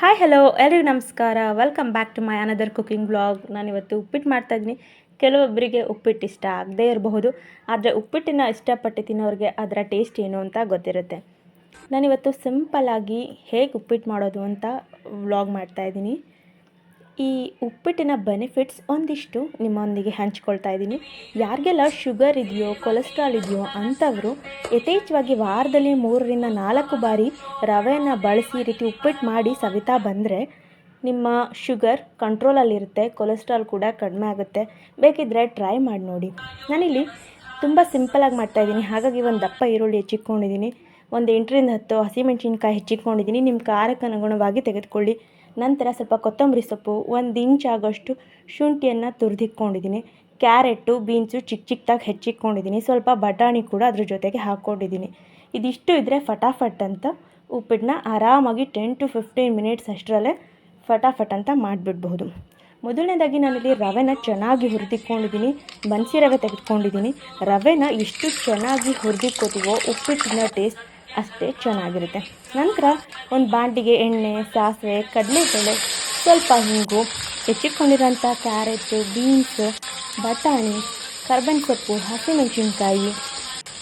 Hi hello ಎಲ್ರಿಗೂ ನಮಸ್ಕಾರ. Welcome back to my another cooking blog ನಾನಿವತ್ತು ಉಪ್ಪಿಟ್ಟು ಮಾಡ್ತಾಯಿದ್ದೀನಿ ಕೆಲವೊಬ್ಬರಿಗೆ ಉಪ್ಪಿಟ್ಟು ಇಷ್ಟ ಆಗದೇ ಇರಬಹುದು. ಆದರೆ ಉಪ್ಪಿಟ್ಟಿನ ಇಷ್ಟಪಟ್ಟು ತಿನ್ನೋರಿಗೆ ಅದರ ಟೇಸ್ಟ್ ಏನು ಅಂತ ಗೊತ್ತಿರುತ್ತೆ. ನಾನಿವತ್ತು ಸಿಂಪಲ್ಲಾಗಿ ಹೇಗೆ ಉಪ್ಪಿಟ್ಟು ಮಾಡೋದು ಅಂತ ವ್ಲಾಗ್ ಮಾಡ್ತಾಯಿದ್ದೀನಿ ಈ ಉಪ್ಪಿಟ್ಟಿನ ಬೆನಿಫಿಟ್ಸ್ ಒಂದಿಷ್ಟು ನಿಮ್ಮೊಂದಿಗೆ ಹಂಚ್ಕೊಳ್ತಾ ಇದ್ದೀನಿ. ಯಾರಿಗೆಲ್ಲ ಶುಗರ್ ಇದೆಯೋ ಕೊಲೆಸ್ಟ್ರಾಲ್ ಇದೆಯೋ ಅಂಥವರು ಯಥೇಚ್ಛವಾಗಿ ವಾರದಲ್ಲಿ ಮೂರರಿಂದ ನಾಲ್ಕು ಬಾರಿ ರವೆಯನ್ನು ಬಳಸಿ ಈ ರೀತಿ ಉಪ್ಪಿಟ್ಟು ಮಾಡಿ ಸವಿತಾ ಬಂದರೆ ನಿಮ್ಮ ಶುಗರ್ ಕಂಟ್ರೋಲಲ್ಲಿರುತ್ತೆ ಕೊಲೆಸ್ಟ್ರಾಲ್ ಕೂಡ ಕಡಿಮೆ ಆಗುತ್ತೆ. ಬೇಕಿದ್ದರೆ ಟ್ರೈ ಮಾಡಿ ನೋಡಿ. ನಾನಿಲ್ಲಿ ತುಂಬ ಸಿಂಪಲಾಗಿ ಮಾಡ್ತಾಯಿದ್ದೀನಿ ಹಾಗಾಗಿ ಒಂದು ದಪ್ಪ ಈರುಳ್ಳಿ ಹೆಚ್ಚಿಟ್ಕೊಂಡಿದ್ದೀನಿ. ಒಂದು ಎಂಟರಿಂದ ಹತ್ತು ಹಸಿಮೆಣ್ಸಿನ್ಕಾಯಿ ಹೆಚ್ಚಿಟ್ಕೊಂಡಿದ್ದೀನಿ. ನಿಮ್ಮ ಖಾರಕ್ಕೆ ಅನುಗುಣವಾಗಿ ತೆಗೆದುಕೊಳ್ಳಿ. ನಂತರ ಸ್ವಲ್ಪ ಕೊತ್ತಂಬರಿ ಸೊಪ್ಪು, ಒಂದು ಇಂಚ್ ಆಗೋಷ್ಟು ಶುಂಠಿಯನ್ನು ತುರಿದಿಟ್ಕೊಂಡಿದ್ದೀನಿ. ಕ್ಯಾರೆಟು, ಬೀನ್ಸು ಚಿಕ್ಕ ಚಿಕ್ಕದಾಗಿ ಹೆಚ್ಚಿಟ್ಕೊಂಡಿದ್ದೀನಿ. ಸ್ವಲ್ಪ ಬಟಾಣಿ ಕೂಡ ಅದ್ರ ಜೊತೆಗೆ ಹಾಕ್ಕೊಂಡಿದ್ದೀನಿ. ಇದಿಷ್ಟು ಇದ್ದರೆ ಫಟಾಫಟ್ ಅಂತ ಉಪ್ಪಿಟ್ಟನ್ನ ಆರಾಮಾಗಿ ಟೆನ್ ಟು ಫಿಫ್ಟೀನ್ ಮಿನಿಟ್ಸ್ ಅಷ್ಟರಲ್ಲೇ ಫಟಾಫಟ್ ಅಂತ ಮಾಡಿಬಿಡ್ಬಹುದು ಮೊದಲನೇದಾಗಿ ನಾನಿಲ್ಲಿ ರವೆನ ಚೆನ್ನಾಗಿ ಹುರಿದಿಟ್ಕೊಂಡಿದ್ದೀನಿ. ಬನ್ಸಿ ರವೆ ತೆಗೆದುಕೊಂಡಿದ್ದೀನಿ. ರವೆನ ಎಷ್ಟು ಚೆನ್ನಾಗಿ ಹುರಿದಿಟ್ಕೋತೀವೋ ಉಪ್ಪಿಟ್ಟಿನ ಟೇಸ್ಟ್ ಅಷ್ಟೇ ಚೆನ್ನಾಗಿರುತ್ತೆ. ನಂತರ ಒಂದು ಬಾಂಡಿಗೆ ಎಣ್ಣೆ, ಸಾಸಿವೆ, ಕಡಲೆಬೇಳೆ, ಸ್ವಲ್ಪ ಹಿಂಗು, ಹೆಚ್ಚಿಟ್ಕೊಂಡಿರೋಂಥ ಕ್ಯಾರೆಟು, ಬೀನ್ಸ್, ಬಟಾಣಿ, ಕರ್ಬೇವಿನ ಸೊಪ್ಪು, ಹಸಿಮೆಣಸಿನ್ಕಾಯಿ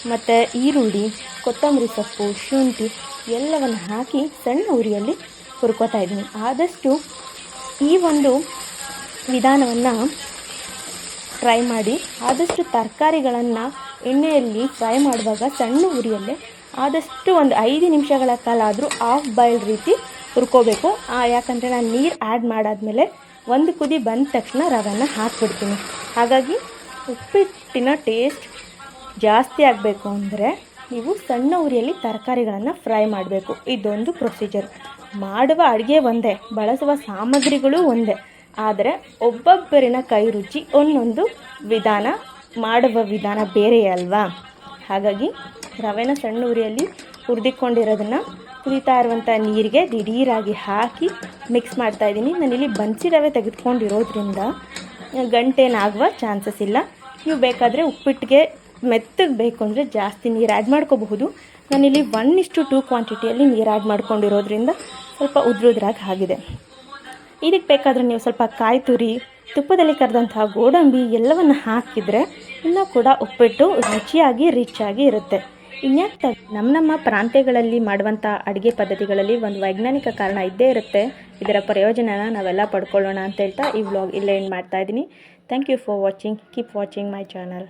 ಮತ್ತು ಈರುಳ್ಳಿ, ಕೊತ್ತಂಬರಿ ಸೊಪ್ಪು, ಶುಂಠಿ ಎಲ್ಲವನ್ನು ಹಾಕಿ ಸಣ್ಣ ಉರಿಯಲ್ಲಿ ಹುರ್ಕೋತಾ ಇದ್ದೀನಿ. ಆದಷ್ಟು ಈ ಒಂದು ವಿಧಾನವನ್ನು ಟ್ರೈ ಮಾಡಿ, ಆದಷ್ಟು ತರಕಾರಿಗಳನ್ನು ಎಣ್ಣೆಯಲ್ಲಿ ಫ್ರೈ ಮಾಡುವಾಗ ಸಣ್ಣ ಉರಿಯಲ್ಲೇ ಆದಷ್ಟು ಒಂದು ಐದು ನಿಮಿಷಗಳ ಕಾಲ ಆದರೂ ಆಫ್ ಬಾಯ್ಲ್ ರೀತಿ ಹುರ್ಕೋಬೇಕು. ಯಾಕಂದರೆ ನಾನು ನೀರು ಆ್ಯಡ್ ಮಾಡಾದಮೇಲೆ ಒಂದು ಕುದಿ ಬಂದ ತಕ್ಷಣ ರವೆನ ಹಾಕ್ಬಿಡ್ತೀನಿ. ಹಾಗಾಗಿ ಉಪ್ಪಿಟ್ಟಿನ ಟೇಸ್ಟ್ ಜಾಸ್ತಿ ಆಗಬೇಕು ಅಂದರೆ ನೀವು ಸಣ್ಣ ಉರಿಯಲ್ಲಿ ತರಕಾರಿಗಳನ್ನು ಫ್ರೈ ಮಾಡಬೇಕು. ಇದೊಂದು ಪ್ರೊಸೀಜರ್ ಮಾಡುವ ಅಡುಗೆ ಒಂದೇ, ಬಳಸುವ ಸಾಮಗ್ರಿಗಳು ಒಂದೇ. ಆದರೆ ಒಬ್ಬೊಬ್ಬರಿನ ಕೈ ರುಚಿ ಒಂದೊಂದು ವಿಧಾನ, ಮಾಡುವ ವಿಧಾನ ಬೇರೆ ಅಲ್ವಾ? ಹಾಗಾಗಿ ರವೆನ ಸಣ್ಣ ಉರಿಯಲ್ಲಿ ಹುರಿದಿಕೊಂಡಿರೋದನ್ನು ಕುದೀತಾ ಇರುವಂಥ ನೀರಿಗೆ ದಿಢೀರಾಗಿ ಹಾಕಿ ಮಿಕ್ಸ್ ಮಾಡ್ತಾ ಮಾಡ್ತಾಯಿದ್ದೀನಿ ನಾನಿಲ್ಲಿ ಬನ್ಸಿ ರವೆ ತೆಗೆದುಕೊಂಡಿರೋದ್ರಿಂದ ಗಂಟೇನಾಗುವ ಚಾನ್ಸಸ್ ಇಲ್ಲ. ನೀವು ಬೇಕಾದರೆ ಉಪ್ಪಿಟ್ಟಿಗೆ ಮೆತ್ತಗೆ ಬೇಕು ಅಂದರೆ ಜಾಸ್ತಿ ನೀರು ಆ್ಯಡ್ ಮಾಡ್ಕೋಬಹುದು. ನಾನಿಲ್ಲಿ ಒನ್ ಇಷ್ಟು ಟೂ ಕ್ವಾಂಟಿಟಿಯಲ್ಲಿ ನೀರು ಆ್ಯಡ್ ಮಾಡ್ಕೊಂಡಿರೋದ್ರಿಂದ ಸ್ವಲ್ಪ ಉದ್ರುದ್ರಾಗಿ ಆಗಿದೆ. ಇದಕ್ಕೆ ಬೇಕಾದರೆ ನೀವು ಸ್ವಲ್ಪ ಕಾಯಿ ತುರಿ, ತುಪ್ಪದಲ್ಲಿ ಕರೆದಂತಹ ಗೋಡಂಬಿ ಎಲ್ಲವನ್ನು ಹಾಕಿದರೆ ಇನ್ನೂ ಕೂಡ ಉಪ್ಪಿಟ್ಟು ರುಚಿಯಾಗಿ ರಿಚ್ ಆಗಿ ಇರುತ್ತೆ. ಇನ್ಯಾಕೆ ನಮ್ಮ ನಮ್ಮ ಪ್ರಾಂತ್ಯಗಳಲ್ಲಿ ಮಾಡುವಂಥ ಅಡುಗೆ ಪದ್ಧತಿಗಳಲ್ಲಿ ಒಂದು ವೈಜ್ಞಾನಿಕ ಕಾರಣ ಇದ್ದೇ ಇರುತ್ತೆ. ಇದರ ಪ್ರಯೋಜನನ ನಾವೆಲ್ಲ ಪಡ್ಕೊಳ್ಳೋಣ ಅಂತ ಹೇಳ್ತಾ ಈ ವ್ಲಾಗ್ ಇಲ್ಲೇ ಏನು ಮಾಡ್ತಾಯಿದ್ದೀನಿ thank you for watching keep watching my channel